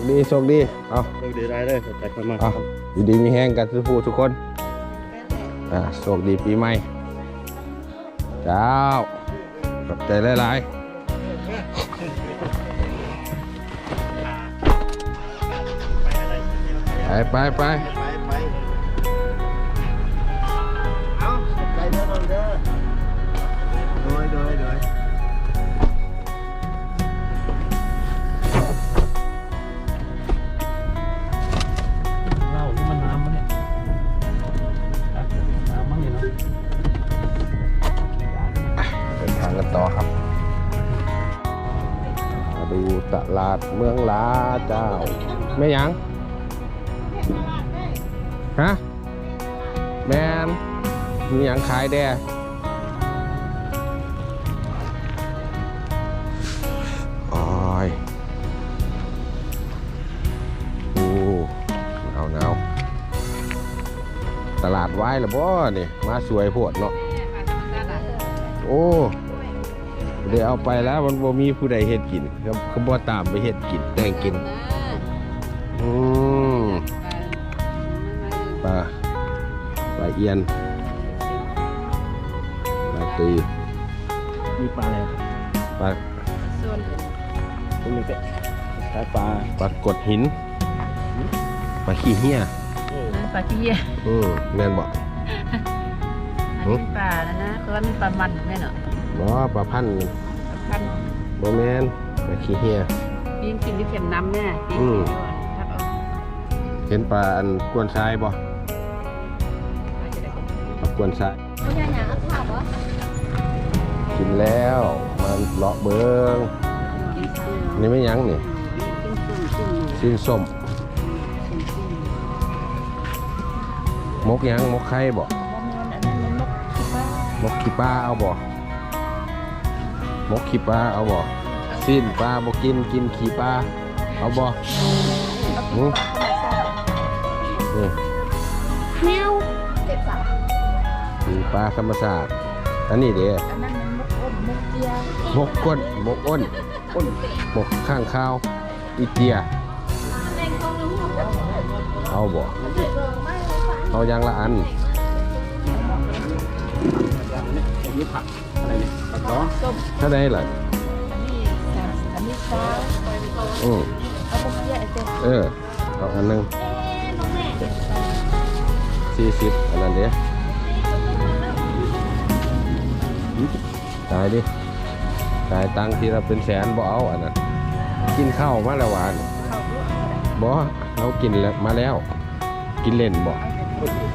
คดีโชคดีเอาโชคดีได้เลยแต่คนมาเอาอยู่ดีมีแห้งกันทุกผู้ทุกคนอ่าโชคดีปีใหม่เจ้าขอบใจหลายๆไปไปไป ตลาดเมืองลาเจ้าไม่ยังฮะแมนมีหยังขายแด่โอ้ยโอ้หนาวหนาวตลาดไว้ละบ่นี่ มาสวยโพดเนาะโอ้ เดี๋ยวเอาไปแล้วมันบ่มีผู้ใดเฮ็ดกินก็ก็บ่ตามไปเฮ็ดกินแต่งกิน อืมปลาปลาเอียนปลาตีมีปลาอะไรปลาตรงนี้ก็ขายปลาปลากดหินปลาขี้เหี้ยปลาเกี้ยอืมแม่นบ่อันนี้ปลาแล้วนะคือว่ามีปลามันแม่เนาะ บ่ปลาพันธุ์ปลาพันบ่แม่นปลาขี้เหี้ยปีนกินที่เข็มน้ำเนี่ยปีนอืกิมนก่อนทับเอาเห็นปลาอันกวนทรายบ่ปลาจะได้กินปลากวนทรายไม่ใช่หยังเอาข้าวบ่กินแล้วมาเลาะเบิงกินซุ่มนี่ไม่ยั้งนี่กินซุ่มซุ่มสิ้นส้มซุ่มซุ่มมกยั้งมกไข่บ่บ่แม่นอันนั้นมันนกขี้ฟ้ามกขี้ปลาเอาบ่ มกขี้ปลาเอาบ่สิ้นปลาบ่กินกินขี้ปลาเอาบ่หือนี่แมวเจ็บสาวขี้ปลาธรรมชาติอันนี้เด้อันนั้นมันมุกอมมุกเจียมกก้นมกอ้นอ้นมกข้างข้าวอีเตียเอาบ่เอาอยางละอันมีผักอะไร เนี่ยผักร้อนถ้าได้ล่ะนี่สามอันนี้สาวอือเอามุกเจียไอ้เจ้าเออเอาอันหนึงสี่สิบอันนั้นเด้ตายดิตายตังค์ทีละเป็นแสนบ่เอาอันนั้นกินข้าวมาแล้วหวานบ่เรากินแล้วมาแล้ว กินเล่นบ่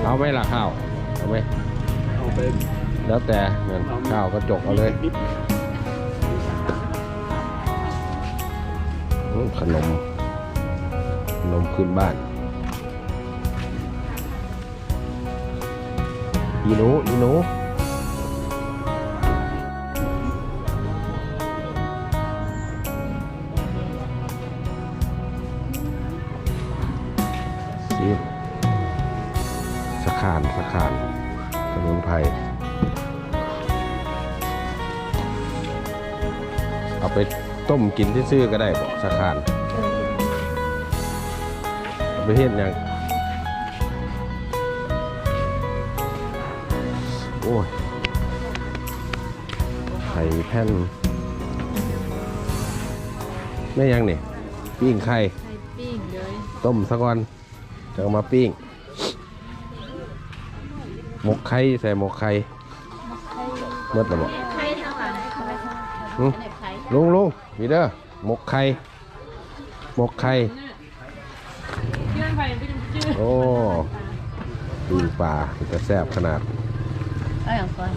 เอาไหมล่ะข้าวเอาไหมเอาไป แล้วแต่เงินข้าวก็จกเอาเลยขนมขนมขึ้นบ้านอีหนูอีหนูซีบสะขานสะขานสมุนไพร เอาไปต้มกินที่ซื้อๆก็ได้บอกสะขานเอาไปเฮ็ดหยังโอ้ยไข่แผ่นไม่ยังนี่ปิ้งไข่ไข่ปิ้งเลย ต้มซะก่อนจะเอามาปิ้งหมกไข่ใส่หมกไข่เมื่อตะบอกไข่ทั้งหลาย ลุงลุงมีเด้อหมกไข่หมกไข่โอ้ดูปลาจะแซ่บขนาด เอาอย่างก่อน